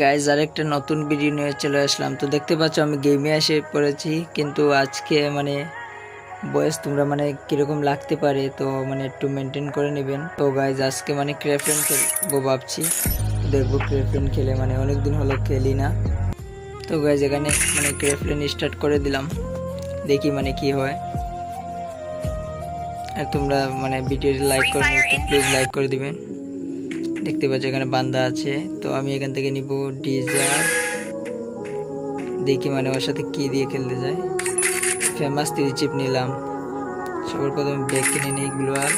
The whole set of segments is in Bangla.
গাইজ আরেকটা নতুন ভিডিও নিয়ে চলে আসলাম। তো দেখতে পাচ্ছ, আমি গেমে এসে পড়েছি, কিন্তু আজকে মানে বয়স তোমরা মানে কীরকম লাগতে পারে, তো মানে একটু মেনটেন করে নেবেন। তো গাইজ আজকে মানে ক্রেফেন খেলব ভাবছি। দেখব ক্রেফেন খেলে মানে অনেক দিন হলো খেলি না। তো গাইজ এখানে মানে ক্রেফেন স্টার্ট করে দিলাম। দেখি মানে কি হয়। আর তোমরা মানে ভিডিওটি লাইক করে প্লিজ লাইক করে দিবেন দেখতে পাচ্ছ এখানে বান্দা আছে। তো আমি এখান থেকে নিব ডিজার। দেখি মানে ওর সাথে কি দিয়ে খেলতে যায়। ফেমাস থ্রি চিপ নিলাম। সবার প্রথমে ব্যাগ কিনে নিই গ্লোয়ার।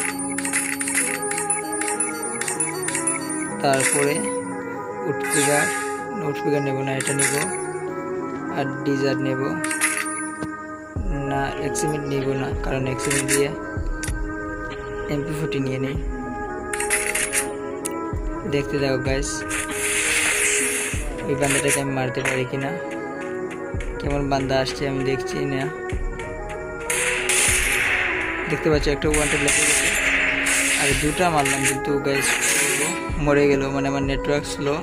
তারপরে উটপিগার উটপিগার নেব না, এটা নিব। আর ডিজার নেব। না এক্সিমিট নিব না, কারণ এক্সিমেন্ট দিয়ে এমপি ফোর্টি নিয়ে নিই। দেখতে দাও গাইস ওই বান্দাটাকে আমি মারতে পারি কিনা? কেমন বান্দা আসছে আমি দেখছি না। দেখতে পাচ্ছি, একটা ওয়ানটা লেগে গেছে আর দুটা মারলাম কিন্তু গাইস মরে গেল মানে আমার নেটওয়ার্ক স্লো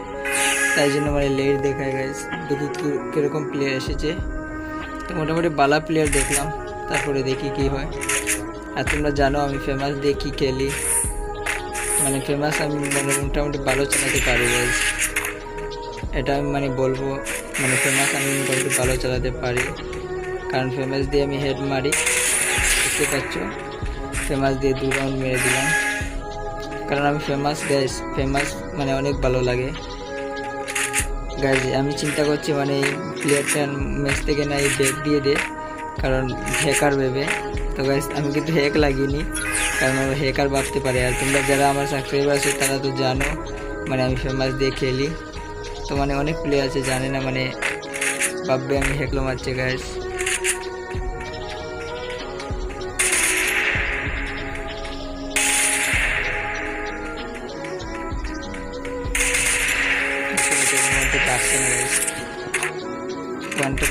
তাই জন্য মানে লেট দেখায় গাইস দেখি কি- কীরকম প্লেয়ার এসেছে। তো মোটামুটি বালা প্লেয়ার দেখলাম। তারপরে দেখি কি হয়। আর তোমরা জানো, আমি ফেমাস দেখি খেলি। মানে ফেমাস আমি মানে মোটামুটি ভালো চালাতে পারি গাইজ এটা আমি মানে বলব মানে ফেমাস আমি মোটামুটি ভালো চালাতে পারি। কারণ ফেমাস দিয়ে আমি হেড মারি দেখতে পাচ্ছ ফেমাস দিয়ে দু রাউন্ড মেরে দিলাম। কারণ আমি ফেমাস গাইজ ফেমাস মানে অনেক ভালো লাগে। গাইজ আমি চিন্তা করছি মানে এই প্লেয়ারটা ম্যাচ থেকে না এই ব্যাগ দিয়ে দে। কারণ হ্যাকার ভেবে। তো গাইজ আমি কিন্তু হেক লাগিনি। কারণ ও হ্যাকার ভাবতে পারে। আর তোমরা যারা আমার সাবস্ক্রাইবার আছে, তারা তো জানো মানে আমি ফেমাস দিয়ে খেলি। তো মানে অনেক প্লেয়ার আছে, জানে না মানে ভাববে আমি হ্যাকলো মারছে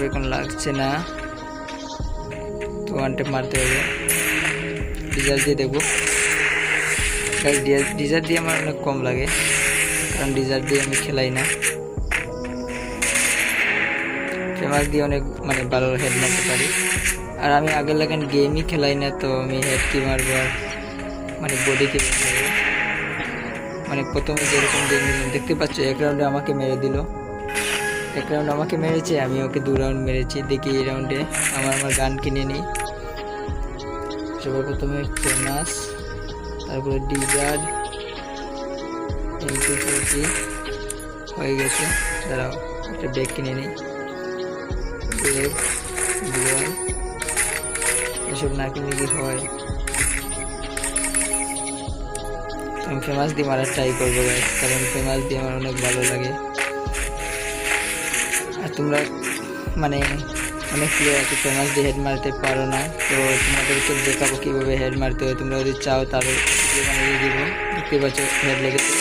এখন লাগছে না। ওয়ান টেপ মারতে হবে। ডিজার দিয়ে দেখব। ডিজার দিয়ে আমার অনেক কম লাগে। কারণ ডিজার দিয়ে আমি খেলাই না। ফেমাস দিয়ে অনেক মানে ভালো হেড মারতে পারি। আর আমি আগের লাগান গেমই খেলাই না, তো আমি হেড কি মারবো আর মানে বডি কি মানে প্রথমে যেরকম গেম দেখতে পাচ্ছ, এক রাউন্ডে আমাকে মেরে দিল। এক রাউন্ড আমাকে মেরেছে, আমি ওকে দু রাউন্ড মেরেছি, দেখি এই রাউন্ডে আমার আমার গান কিনে নিই। সবার প্রথমে ফেমাস তারপরে ডিজার এমপি ফোরটি হয়ে গেছে। দাঁড়াও, একটা ব্যাগ কিনে নিই। ব্যাগ দুয়ার এসব না কিনে কি হয়? আমি ফেমাস দিয়ে মারার ট্রাই করব কারণ ফেমাস দিয়ে আমার অনেক ভালো লাগে। তোমরা মানে অনেক প্লেয়ার আছে ফেমাস দিয়ে হেড মারতে পারো না, তো তোমাদেরকে দেখাবো কীভাবে হেড মারতে হবে তোমরা যদি চাও তাহলে দেখতে পাচ্ছ হেড লেগেছে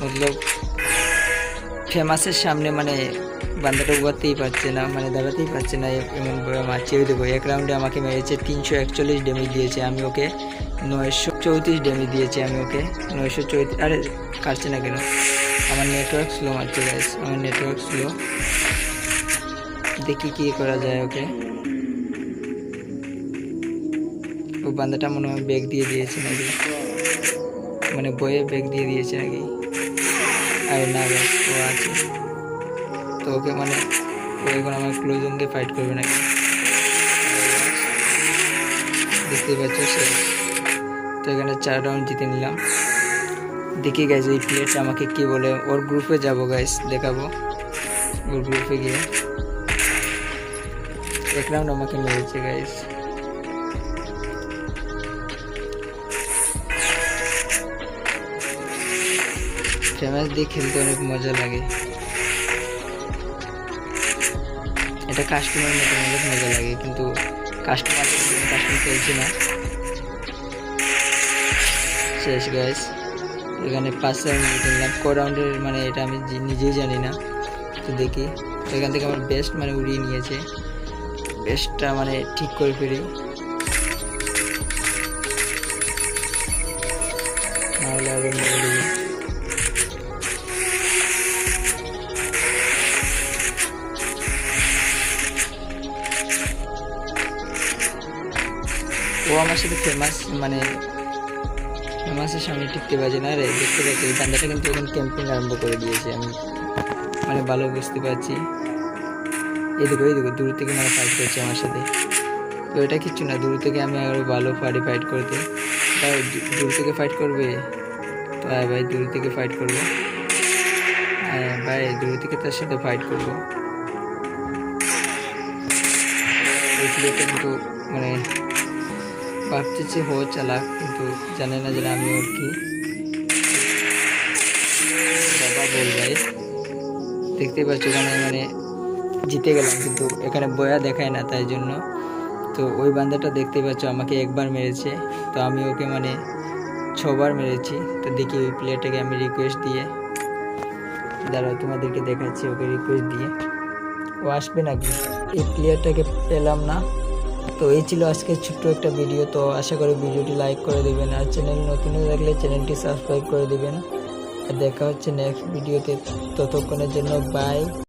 মতলব ফেমাসের সামনে মানে বান্দাটা উবারতেই পারছে না মানে দাঁড়াতেই পারছে না এমনভাবে মারছেও দেবো এক রাউন্ডে আমাকে মেরেছে তিনশো একচল্লিশ ড্যামেজ দিয়েছে। আমি ওকে নয়শো চৌত্রিশ ড্যামেজ দিয়েছি, আমি ওকে নয়শো চৌত্রিশ আরে, কাটছে না কেন? আমার নেটওয়ার্ক স্লো মারছে গাইস আমার নেটওয়ার্ক স্লো দেখি কী করা যায় ওকে। ও বান্দাটা মনে হয় ব্যাগ দিয়ে দিয়েছে নাকি? মানে বইয়ে ব্যাগ দিয়ে দিয়েছে নাকি? আরে না ও আছে। তো ওকে মানে এখন আমার ক্লোজন দিয়ে ফাইট করবে নাকি? দেখতে পাচ্ছ শেষ তো এখানে চার রাউন্ড জিতে নিলাম। দেখি গাইজ এই প্লেয়ারটা আমাকে কি বলে? ওর গ্রুপে যাব গাইজ দেখাবো। ওর গ্রুপে গিয়ে। এক রাউন্ড আমাকে মেরেছে গাইজ দিয়ে খেলতে অনেক মজা লাগে। এটা কাস্টমার মতো অনেক মজা লাগে, কিন্তু কাস্টমার কাস্টমার খেলছি না। শেষ গাইস এখানে পাঁচ রাউন্ড কিনলাম ক রাউন্ডের মানে এটা আমি নিজেই জানি না, তো দেখি। এখান থেকে আমার বেস্ট মানে উড়িয়ে নিয়েছে। বেস্টটা মানে ঠিক করে ফেলি। নাহলে আরও আমার সাথে ফেমাস মানে ফেমাসের সামনে টিকতে পারছে না রে, দেখতে পাচ্ছি এই কিন্তু এখন ক্যাম্পিং আরম্ভ করে দিয়েছে, আমি মানে ভালো বুঝতে পারছি। এই দেখো এই দেখো, দূর থেকে মানে ফাইট করছে আমার সাথে। তো এটা কিচ্ছু না, দূর থেকে আমি আরও ভালো পারি ফাইট করতে। তাই দূর থেকে ফাইট করবে? তো হ্যাঁ ভাই, দূর থেকে ফাইট করব। হ্যাঁ ভাই, দূর থেকে তার সাথে ফাইট করব। কিন্তু মানে ভাবছে যে হো চালাক, কিন্তু জানে না যে আমি ওর কি। বাবা বল ভাই, দেখতেই পাচ্ছ ওখানে মানে জিতে গেলাম, কিন্তু এখানে বয়া দেখায় না তাই জন্য। তো ওই বান্দাটা দেখতেই পাচ্ছ আমাকে একবার মেরেছে, তো আমি ওকে মানে ছবার মেরেছি। তো দেখি ওই প্লেয়ারটাকে আমি রিকোয়েস্ট দিয়ে, দাঁড়াও তোমাদেরকে দেখাচ্ছি, ওকে রিকোয়েস্ট দিয়ে। ও আসবে নাকি? এই প্লেয়ারটাকে পেলাম না। তো এই ছিল আজকে ছোট্ট একটা ভিডিও তো আশা করি ভিডিওটি লাইক করে দেবেন আর চ্যানেল নতুন হয়ে থাকলে চ্যানেলটি সাবস্ক্রাইব করে দেবেন। আর দেখা হচ্ছে নেক্সট ভিডিওতে ততক্ষণের জন্য বাই